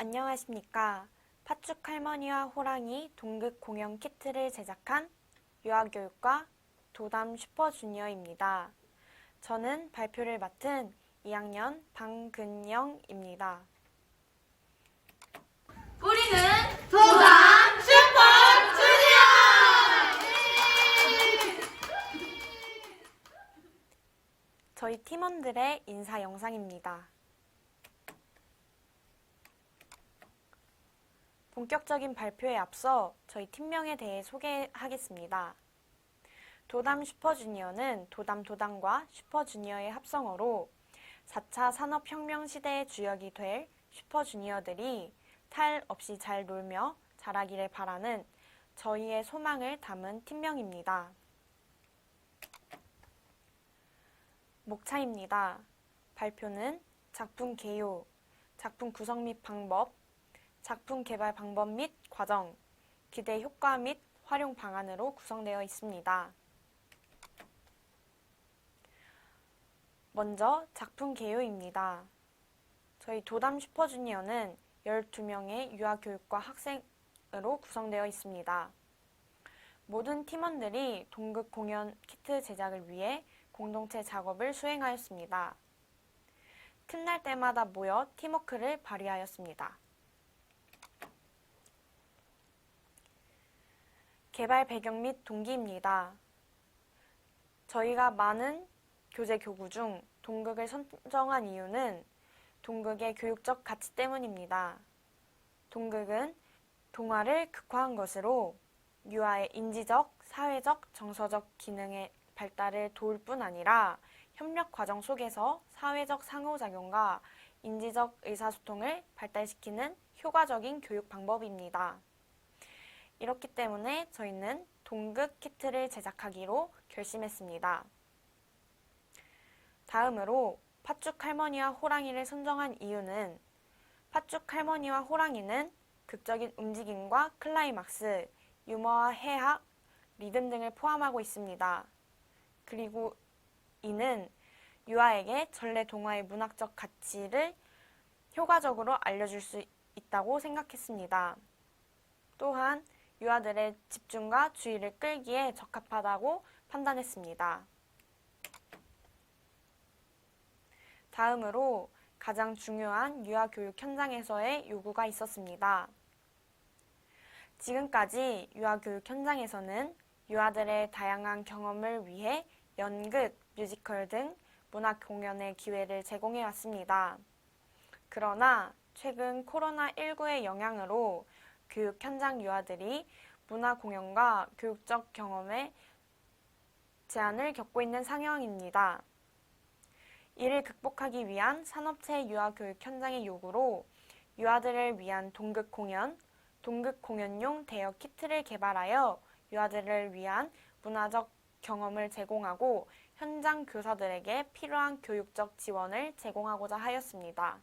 안녕하십니까. 팥죽 할머니와 호랑이 동극 공연 키트를 제작한 유아교육과 도담 슈퍼주니어입니다. 저는 발표를 맡은 2학년 방근영입니다. 우리는 도담 슈퍼 저희 팀원들의 인사 영상입니다. 본격적인 발표에 앞서 저희 팀명에 대해 소개하겠습니다. 도담 슈퍼주니어는 도담 도담과 슈퍼주니어의 합성어로 4차 산업혁명 시대의 주역이 될 슈퍼주니어들이 탈 없이 잘 놀며 자라기를 바라는 저희의 소망을 담은 팀명입니다. 목차입니다. 발표는 작품 개요, 작품 구성 및 방법, 작품 개발 방법 및 과정, 기대 효과 및 활용 방안으로 구성되어 있습니다. 먼저 작품 개요입니다. 저희 도담 슈퍼주니어는 12명의 유아교육과 학생으로 구성되어 있습니다. 모든 팀원들이 동극 공연 키트 제작을 위해 공동체 작업을 수행하였습니다. 틈날 때마다 모여 팀워크를 발휘하였습니다. 개발 배경 및 동기입니다. 저희가 많은 교재 교구 중 동극을 선정한 이유는 동극의 교육적 가치 때문입니다. 동극은 동화를 극화한 것으로 유아의 인지적, 사회적, 정서적 기능의 발달을 도울 뿐 아니라 협력 과정 속에서 사회적 상호작용과 인지적 의사소통을 발달시키는 효과적인 교육 방법입니다. 이렇기 때문에 저희는 동극 키트를 제작하기로 결심했습니다. 다음으로 팥죽 할머니와 호랑이를 선정한 이유는 팥죽 할머니와 호랑이는 극적인 움직임과 클라이막스, 유머와 해학, 리듬 등을 포함하고 있습니다. 그리고 이는 유아에게 전래 동화의 문학적 가치를 효과적으로 알려줄 수 있다고 생각했습니다. 또한 유아들의 집중과 주의를 끌기에 적합하다고 판단했습니다. 다음으로 가장 중요한 유아 교육 현장에서의 요구가 있었습니다. 지금까지 유아 교육 현장에서는 유아들의 다양한 경험을 위해 연극, 뮤지컬 등 문화 공연의 기회를 제공해 왔습니다. 그러나 최근 코로나19의 영향으로 교육 현장 유아들이 문화 공연과 교육적 경험에 제한을 겪고 있는 상황입니다. 이를 극복하기 위한 산업체 유아 교육 현장의 요구로 유아들을 위한 동극 공연, 동극 공연용 대여 키트를 개발하여 유아들을 위한 문화적 경험을 제공하고 현장 교사들에게 필요한 교육적 지원을 제공하고자 하였습니다.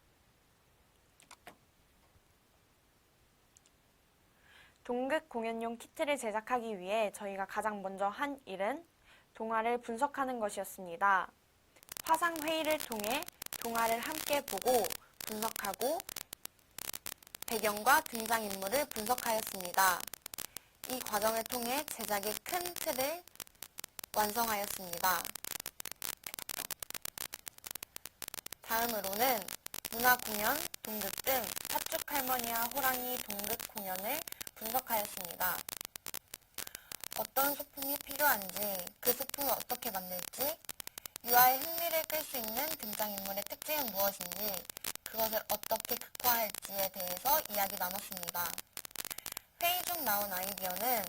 동극 공연용 키트를 제작하기 위해 저희가 가장 먼저 한 일은 동화를 분석하는 것이었습니다. 화상 회의를 통해 동화를 함께 보고 분석하고 배경과 등장인물을 분석하였습니다. 이 과정을 통해 제작의 큰 틀을 완성하였습니다. 다음으로는 문화 공연, 동극 등 팥죽 할머니와 호랑이 동극 공연을 분석하였습니다. 어떤 소품이 필요한지, 그 소품을 어떻게 만들지, 유아의 흥미를 끌 수 있는 등장인물의 특징은 무엇인지, 그것을 어떻게 극화할지에 대해서 이야기 나눴습니다. 회의 중 나온 아이디어는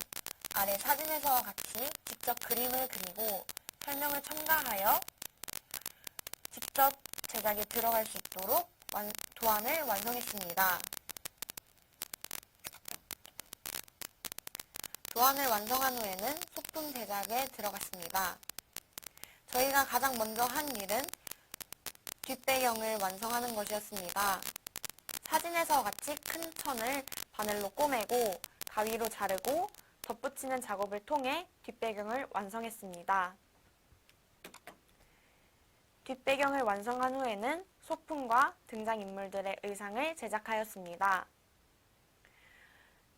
아래 사진에서와 같이 직접 그림을 그리고 설명을 첨가하여 직접 제작에 들어갈 수 있도록 완- 도안을 완성했습니다. 도안을 완성한 후에는 소품 제작에 들어갔습니다. 저희가 가장 먼저 한 일은 뒷배경을 완성하는 것이었습니다. 사진에서 같이 큰 천을 바늘로 꼬매고 가위로 자르고 덧붙이는 작업을 통해 뒷배경을 완성했습니다. 뒷배경을 완성한 후에는 소품과 등장인물들의 의상을 제작하였습니다.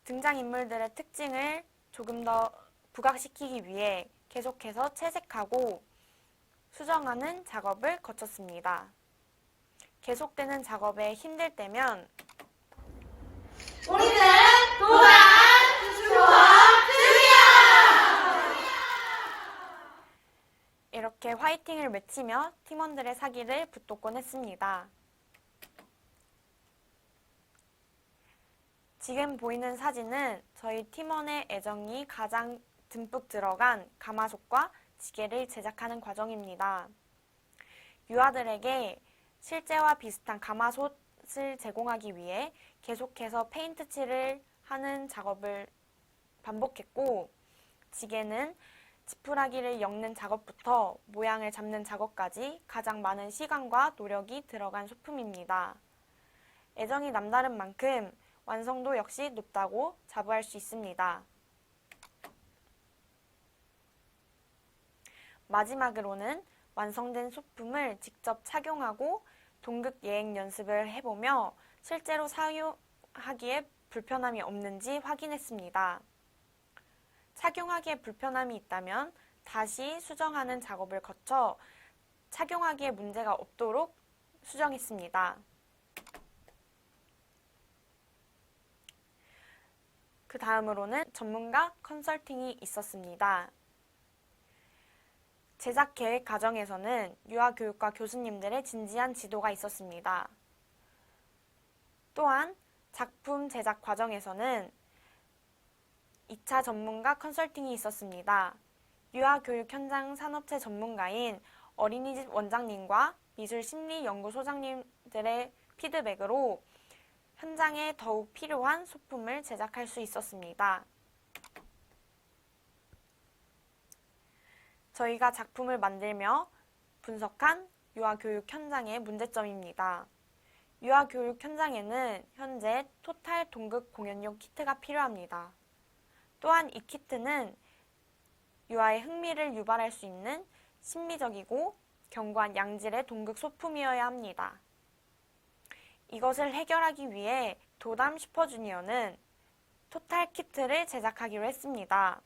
등장인물들의 특징을 조금 더 부각시키기 위해 계속해서 채색하고 수정하는 작업을 거쳤습니다. 계속되는 작업에 힘들 때면 우리는 도단 슈퍼주니어! 이렇게 화이팅을 외치며 팀원들의 사기를 붙돋곤 했습니다. 지금 보이는 사진은 저희 팀원의 애정이 가장 듬뿍 들어간 가마솥과 지게를 제작하는 과정입니다. 유아들에게 실제와 비슷한 가마솥을 제공하기 위해 계속해서 페인트 칠을 하는 작업을 반복했고, 지게는 지푸라기를 엮는 작업부터 모양을 잡는 작업까지 가장 많은 시간과 노력이 들어간 소품입니다. 애정이 남다른 만큼 완성도 역시 높다고 자부할 수 있습니다. 마지막으로는 완성된 소품을 직접 착용하고 동극 예행 연습을 해보며 실제로 사용하기에 불편함이 없는지 확인했습니다. 착용하기에 불편함이 있다면 다시 수정하는 작업을 거쳐 착용하기에 문제가 없도록 수정했습니다. 그 다음으로는 전문가 컨설팅이 있었습니다. 제작 계획 과정에서는 유아교육과 교수님들의 진지한 지도가 있었습니다. 또한 작품 제작 과정에서는 2차 전문가 컨설팅이 있었습니다. 유아교육 현장 산업체 전문가인 어린이집 원장님과 미술심리연구소장님들의 피드백으로 현장에 더욱 필요한 소품을 제작할 수 있었습니다. 저희가 작품을 만들며 분석한 유아교육 현장의 문제점입니다. 유아교육 현장에는 현재 토탈 동극 공연용 키트가 필요합니다. 또한 이 키트는 유아의 흥미를 유발할 수 있는 심미적이고 견고한 양질의 동극 소품이어야 합니다. 이것을 해결하기 위해 도담 슈퍼주니어는 토탈 키트를 제작하기로 했습니다.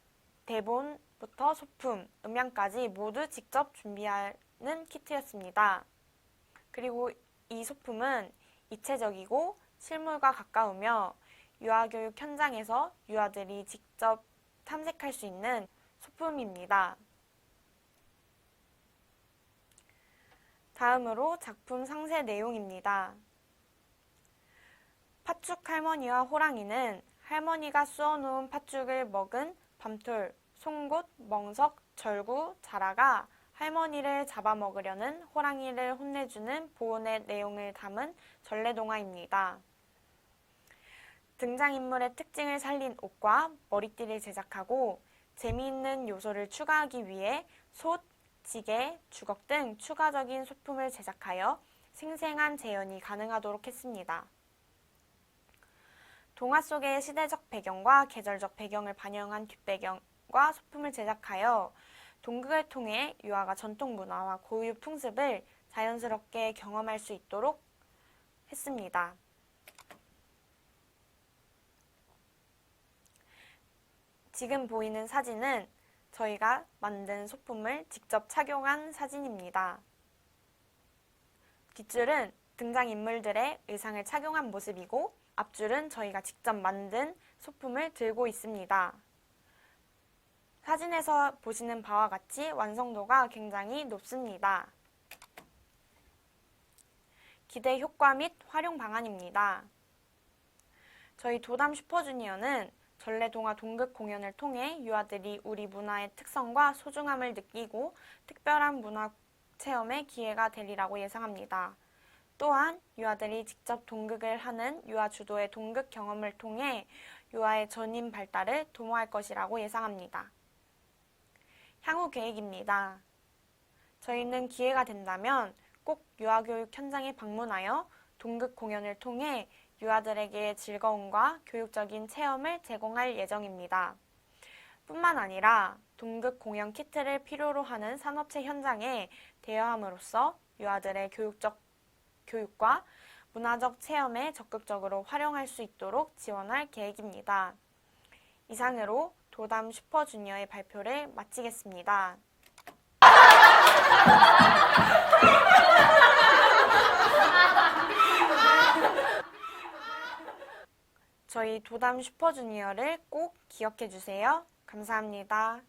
대본부터 소품, 음향까지 모두 직접 준비하는 키트였습니다. 그리고 이 소품은 입체적이고 실물과 가까우며 유아교육 현장에서 유아들이 직접 탐색할 수 있는 소품입니다. 다음으로 작품 상세 내용입니다. 팥죽 할머니와 호랑이는 할머니가 쑤어놓은 팥죽을 먹은 밤톨, 송곳, 멍석, 절구, 자라가 할머니를 잡아먹으려는 호랑이를 혼내주는 보온의 내용을 담은 전래동화입니다. 등장인물의 특징을 살린 옷과 머리띠를 제작하고 재미있는 요소를 추가하기 위해 솥, 지게, 주걱 등 추가적인 소품을 제작하여 생생한 재현이 가능하도록 했습니다. 동화 속의 시대적 배경과 계절적 배경을 반영한 뒷배경과 소품을 제작하여 동극을 통해 유아가 전통 문화와 고유 풍습을 자연스럽게 경험할 수 있도록 했습니다. 지금 보이는 사진은 저희가 만든 소품을 직접 착용한 사진입니다. 뒷줄은 등장인물들의 의상을 착용한 모습이고 앞줄은 저희가 직접 만든 소품을 들고 있습니다. 사진에서 보시는 바와 같이 완성도가 굉장히 높습니다. 기대 효과 및 활용 방안입니다. 저희 도담 슈퍼주니어는 전래동화 동극 공연을 통해 유아들이 우리 문화의 특성과 소중함을 느끼고 특별한 문화 체험의 기회가 되리라고 예상합니다. 또한 유아들이 직접 동극을 하는 유아 주도의 동극 경험을 통해 유아의 전인 발달을 도모할 것이라고 예상합니다. 향후 계획입니다. 저희는 기회가 된다면 꼭 유아교육 현장에 방문하여 동극 공연을 통해 유아들에게 즐거움과 교육적인 체험을 제공할 예정입니다. 뿐만 아니라 동극 공연 키트를 필요로 하는 산업체 현장에 대여함으로써 유아들의 교육적 교육과 문화적 체험에 적극적으로 활용할 수 있도록 지원할 계획입니다. 이상으로 도담 슈퍼주니어의 발표를 마치겠습니다. 저희 도담 슈퍼주니어를 꼭 기억해 주세요. 감사합니다.